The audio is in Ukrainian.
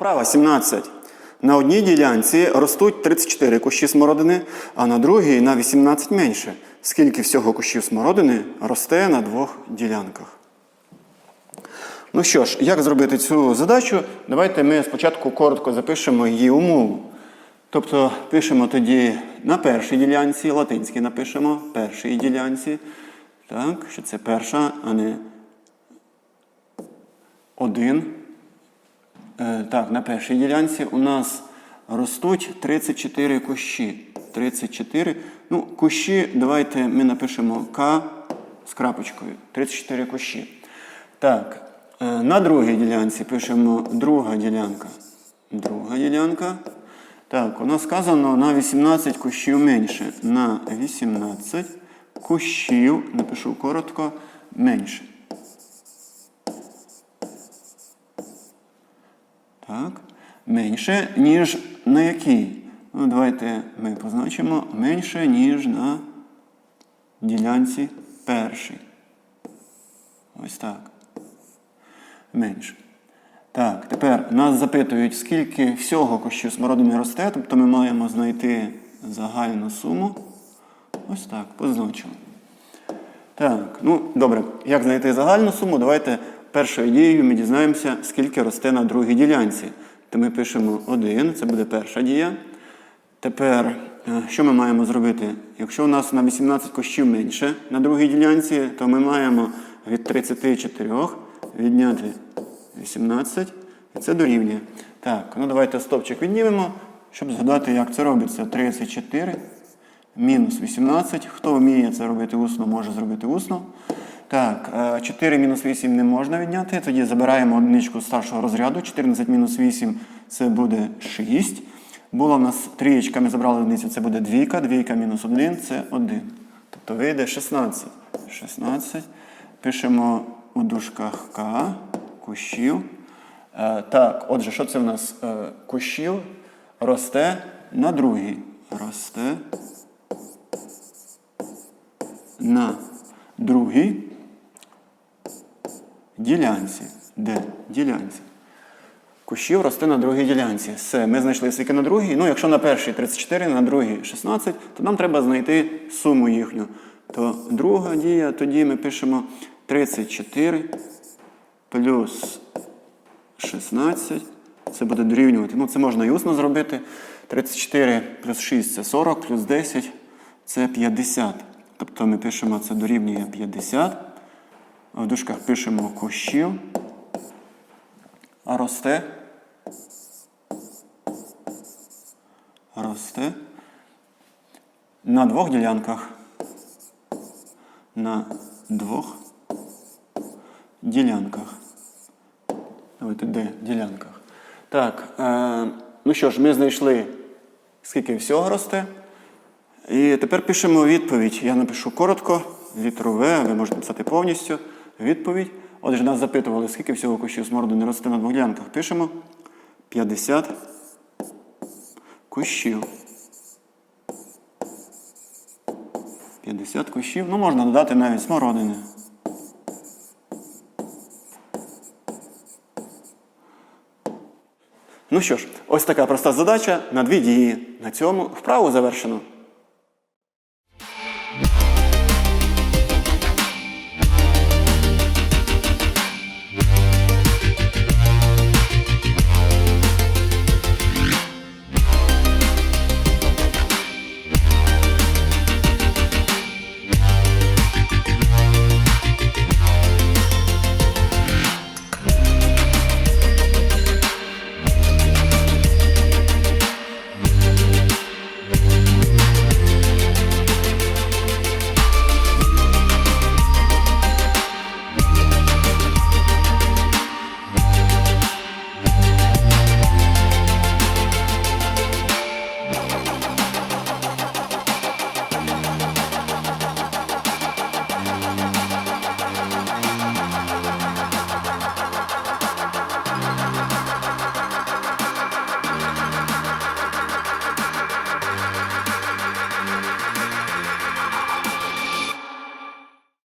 Вправа 17. На одній ділянці ростуть 34 кущі смородини, а на другій на 18 менше. Скільки всього кущів смородини росте на двох ділянках? Ну що ж, як зробити цю задачу? Давайте ми спочатку коротко запишемо її умову. Тобто пишемо тоді на першій ділянці, латинській напишемо, першій ділянці. Так, що це перша, а не один. Е, так, на першій ділянці у нас ростуть 34 кущі. 34. Ну, кущі, давайте ми напишемо К з крапочкою. 34 кущі. Так, е, на другій ділянці пишемо друга ділянка. Друга ділянка. Так, у нас сказано на 18 кущів менше. На 18 кущів, напишу коротко, менше. Так. Менше, ніж на якій? Ну, давайте ми позначимо менше, ніж на ділянці першій. Ось так. Менше. Так, тепер нас запитують, скільки всього кущів смородини росте, тобто ми маємо знайти загальну суму. Ось так, позначили. Так, ну добре, як знайти загальну суму? Давайте першою дією ми дізнаємося, скільки росте на другій ділянці. То ми пишемо 1, це буде перша дія. Тепер, е, що ми маємо зробити? Якщо у нас на 18 кущів менше на другій ділянці, то ми маємо від 34 відняти 18, і це дорівнює. Так, ну давайте стопчик віднімемо, щоб згадати, як це робиться. 34 мінус 18. Хто вміє це робити усно, може зробити усно. Так, е, 4 мінус 8 не можна відняти. Тоді забираємо одиничку старшого розряду. 14 мінус 8 це буде 6. Була в нас трієчка, ми забрали одиницю, це буде двійка. Двійка мінус 1 це 1. Тобто вийде 16. 16. Пишемо у дужках К, кущів. Е, так, отже, що це в нас? Е, кущів росте на другій. Росте на другій ділянці. Де? Ділянці. Кущів росте на другій ділянці. Все, ми знайшли скільки на другій. Ну, якщо на першій 34, на другій 16, то нам треба знайти суму їхню. То друга дія, тоді ми пишемо 34 плюс 16. Це буде дорівнювати. Ну, це можна і усно зробити. 34 плюс 6 це 40, плюс 10 це 50. Тобто ми пишемо це дорівнює 50. В дужках пишемо кущів. Росте. Росте. На двох ділянках. На двох ділянках. Давайте де ділянках. Так. Е, ну що ж, ми знайшли, скільки всього росте. І тепер пишемо відповідь. Я напишу коротко, літеру В, ви можете писати повністю. Відповідь. Отже, нас запитували, скільки всього кущів смородини росте на двох ділянках. Пишемо 50 кущів. 50 кущів. Ну, можна додати навіть смородини. Ну що ж, ось така проста задача на дві дії. На цьому вправу завершено.